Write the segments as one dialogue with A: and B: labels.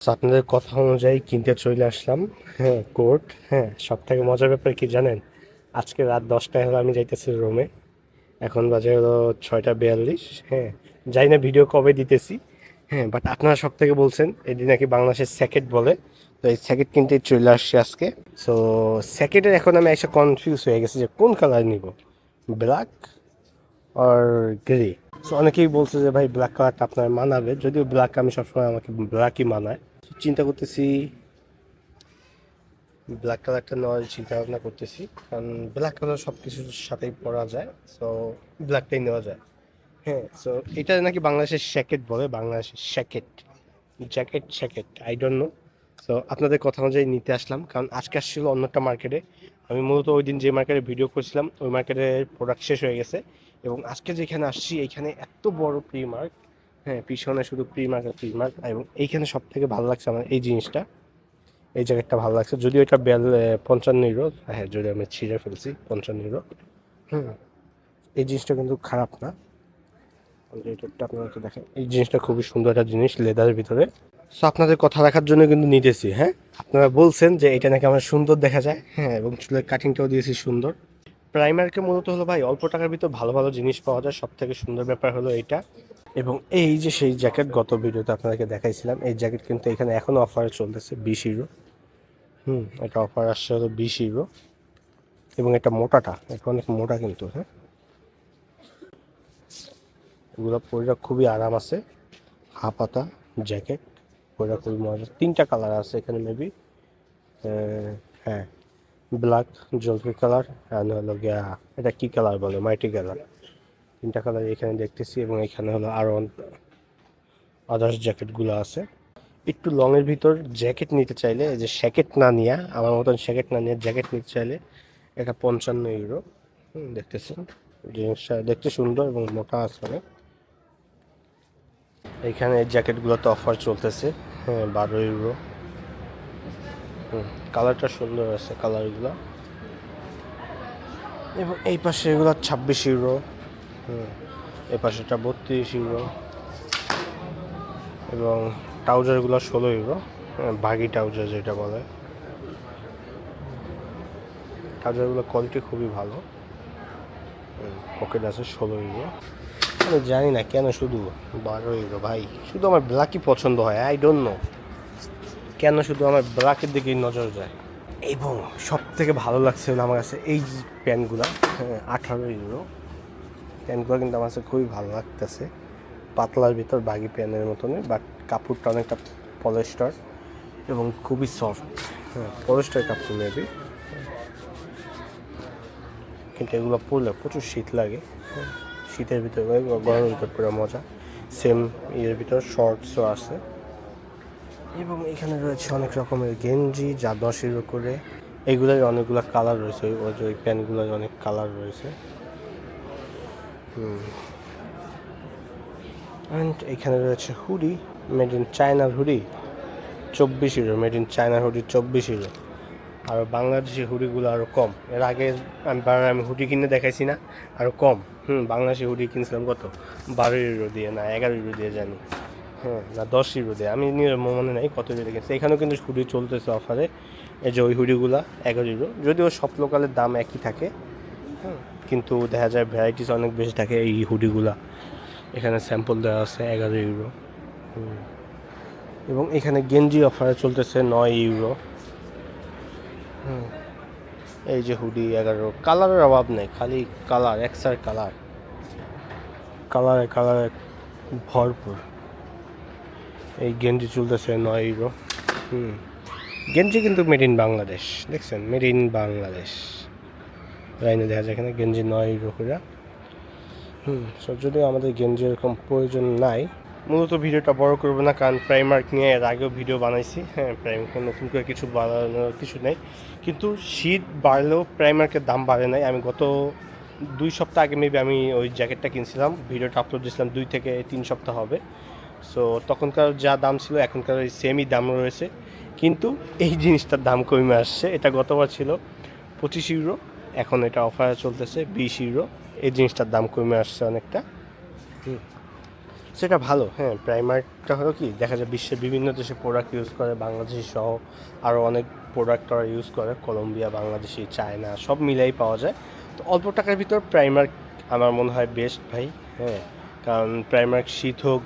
A: আপনাদের কথা অনুযায়ী কিনতে চলে আসলাম হ্যাঁ কোর্ট হ্যাঁ সব থেকে মজার ব্যাপার কি জানেন? আজকে রাত দশটায় হলো আমি যাইতেছি রোমে, এখন বাজে হলো ছয়টা বিয়াল্লিশ হ্যাঁ যাই না ভিডিও কবে দিতেছি হ্যাঁ বাট আপনারা সব থেকে বলছেন, এটি নাকি বাংলাদেশের স্যাকেট বলে, তো এই স্যাকেট কিনতে চলে আসছি আজকে। সো স্যাকেটের এখন আমি একটা কনফিউজ হয়ে গেছি যে কোন কালার নিব ব্ল্যাক আর গ্রে সো অনেকেই বলছে যে, ভাই ব্ল্যাক কালারটা আপনার মানাবে। যদিও ব্ল্যাক আমি সবসময় আমাকে ব্ল্যাকই মানায়। চিন্তা করতেছি ব্ল্যাক কালারটা নেওয়ার চিন্তা ভাবনা করতেছি। কারণ ব্ল্যাক কালার সব কিছুর সাথেই পরা যায়। সো ব্ল্যাকটাই নেওয়া যায়। হ্যাঁ সো এটা নাকি বাংলাদেশের শ্যাকেট বলে? বাংলাদেশের shacket jacket shacket I don't know so আপনাদের কথা অনুযায়ী নিতে আসলাম। কারণ আজকে আসছিল অন্যটা মার্কেটে আমি মূলত ওই দিন যে মার্কেটে ভিডিও করছিলাম, ওই মার্কেটের প্রোডাক্ট শেষ হয়ে গেছে। এবং আজকে যেখানে আসছি এইখানে এত বড় প্রি মার্ক হ্যাঁ পিছনে শুধু প্রি মার্ক প্রি মার্ক এবং এইখানে সব থেকে ভালো লাগছে আমার এই জিনিসটা। এই জ্যাকেটটা ভালো লাগছে। যদিও এটা বেল পঞ্চান্ন ইউরো হ্যাঁ যদি আমি ছিঁড়ে ফেলছি, পঞ্চান্ন ইউরো হুম, এই জিনিসটা কিন্তু খারাপ না। এটা আপনাদেরকে দেখেন এই জিনিসটা খুবই সুন্দর একটা জিনিস লেদারের ভিতরে। সো আপনাদের কথা রাখার জন্য কিন্তু নিতেছি হ্যাঁ? আপনারা বলছেন যে এটা নাকি আমার সুন্দর দেখা যায়। হ্যাঁ এবং চুলের কাটিংটাও দিয়েছি সুন্দর। প্রাইমারকে মূলত হলো ভাই, অল্প টাকার ভিতর ভালো ভালো জিনিস পাওয়া যায়। সব থেকে সুন্দর ব্যাপার হলো এটা। এবং এই যে সেই জ্যাকেট গত ভিডিওতে আপনাদেরকে দেখাইছিলাম, এই জ্যাকেট কিন্তু এখানে এখনও অফারে চলতেছে বিশ ইউরো হুম, এটা অফার আসছে হলো বিশ ইউরো এবং এটা মোটাটা, এটা অনেক মোটা কিন্তু হ্যাঁ? এগুলো পরে খুবই আরাম আছে। হাফাতা জ্যাকেট মজা। তিনটা কালার আছে এখানে মেবি হ্যাঁ ব্ল্যাক জলপাই কালার অ্যান্ড হলো গিয়া, এটা কি কালার বলে? মাইটি কালার তিনটা কালার এখানে দেখতেছি, এবং এখানে হলো আরও আদার্স জ্যাকেটগুলো আছে। একটু লংয়ের ভিতর জ্যাকেট নিতে চাইলে যে শ্যাকেট না নিয়ে, আমার মতন শ্যাকেট না নিয়ে জ্যাকেট নিতে চাইলে, এটা পঞ্চান্ন ইউরো দেখতেছেন। জিনিসটা দেখতে সুন্দর এবং মোটা আছে অনেক। এইখানে এই জ্যাকেটগুলোতে অফার চলতেছে। হ্যাঁ বারো ইউরো কালারটা সুন্দর আছে কালারগুলো এবং এই পাশে এগুলো ছাব্বিশ ইউরো হুম এই পাশেটা বত্রিশ ইউরো এবং ট্রাউজারগুলো ষোলো ইউরো হ্যাঁ, বাগি ট্রাউজার যেটা বলে। ট্রাউজারগুলো কোয়ালিটি খুবই ভালো। পকেট আছে ষোলো ইউরো আমি জানি না কেন শুধু বারো ইউরো ভাই। শুধু আমার ব্ল্যাকই পছন্দ হয় আই ডোন্ট নো কেন শুধু আমার ব্ল্যাকের দিকেই নজর যায়। এবং সব থেকে ভালো লাগছে হলো আমার কাছে এই প্যান্টগুলো হ্যাঁ আঠারো ইউরো প্যান্টগুলো কিন্তু আমার কাছে খুবই ভালো লাগতেছে। পাতলার ভিতর বাগি প্যানের মতনই বাট কাপড়টা অনেকটা পলেস্টার এবং খুবই সফট হ্যাঁ পলেস্টার কাপড় মেবি কিন্তু এগুলো পরলে প্রচুর শীত লাগে। শীতের ভিতরে গরমের ভিতর পুরো মজা। সেম ইয়ের ভিতর শর্টসও আছে। এবং এখানে রয়েছে অনেক রকমের গেঞ্জি, যা দশ ইউরো করে। এগুলোর অনেকগুলো কালার রয়েছে। ওই- ওই প্যান্টগুলোর অনেক কালার রয়েছে। অ্যান্ড এখানে রয়েছে হুডি মেড ইন চায়নার হুডি। চব্বিশ ইউরো মেড ইন চায়নার হুডি চব্বিশ ইউরো আর বাংলাদেশি হুডিগুলো আরও কম। এর আগে আমি আমি হুডি কিনে দেখাইছি না আরও কম। হুম, বাংলাদেশি হুডি কিনছিলাম কত? বারো ইউরো দিয়ে না, এগারো ইউরো দিয়ে জানি। হ্যাঁ না, দশ ইউরো দিয়ে। আমি মনে নাই কত ইউরো কিনছি। এখানেও কিন্তু হুডি চলতেছে অফারে এই যে ওই হুডিগুলা, এগারো ইউরো যদিও সব লোকালের দাম একই থাকে, হুম, কিন্তু দেখা যায় ভ্যারাইটিস অনেক বেশি থাকে এই হুডিগুলা। এখানে স্যাম্পল দেওয়া আছে এগারো ইউরো। এবং এখানে গেঞ্জি অফারে চলতেছে নয় ইউরো। এই যে হুডি, এগারো, কালারের অভাব নেই, খালি কালার এক্সার কালার। কালারে কালারে ভরপুর। এই গেঞ্জি চলতেছে নয় ইউরো হুম। গেঞ্জি কিন্তু মেড ইন বাংলাদেশ, দেখছেন? Made in Bangladesh. লাইনে দেখা যায় এখানে গেঞ্জি নয় ইউরো করে হুম সো যদিও আমাদের গেঞ্জি এরকম প্রয়োজন নাই মূলত ভিডিওটা বড় করব না, কারণ প্রাইমার্ক নিয়ে এর আগেও ভিডিও বানাইছি। হ্যাঁ প্রাইমার্কে নতুন করে কিছু বাড়ানোর কিছু নেই। কিন্তু শীত বাড়লেও প্রাইমার্কের দাম বাড়ে নাই। আমি গত দুই সপ্তাহ আগে মেবি আমি ওই জ্যাকেটটা কিনছিলাম। ভিডিওটা আপলোড দিয়েছিলাম, দুই থেকে তিন সপ্তাহ হবে। সো তখনকার যা দাম ছিল, এখনকার ওই সেমই দাম রয়েছে। কিন্তু এই জিনিসটার দাম কমে আসছে। এটা গতবার ছিল পঁচিশ ইউরো এখন এটা অফারে চলতেছে বিশ ইউরো এই জিনিসটার দাম কমে আসছে অনেকটা। সেটা ভালো হ্যাঁ প্রাইমারটা হলো কি, দেখা যায় বিশ্বের বিভিন্ন দেশে প্রোডাক্ট ইউজ করে, বাংলাদেশি সহ আরও অনেক প্রোডাক্ট ওরা ইউজ করে কলম্বিয়া বাংলাদেশি চায়না সব মিলাই পাওয়া যায়। তো অল্প টাকার ভিতর প্রাইমার আমার মনে হয় বেস্ট ভাই হ্যাঁ কারণ প্রাইমার শীত হোক,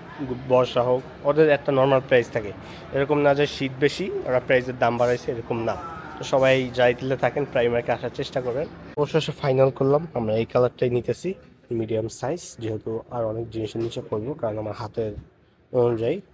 A: বর্ষা হোক, ওদের একটা নর্মাল প্রাইস থাকে। এরকম না যে শীত বেশি, ওরা প্রাইসের দাম বাড়াইছে, এরকম না। তো সবাই যাই দিলে থাকেন প্রাইমারকে আসার চেষ্টা করেন। অবশেষে ফাইনাল করলাম, আমরা এই কালারটাই নিতেছি। মিডিয়াম সাইজ যেহেতু আর অনেক জিনিসের নিচে পড়ব কারণ আমার হাতের অনুযায়ী।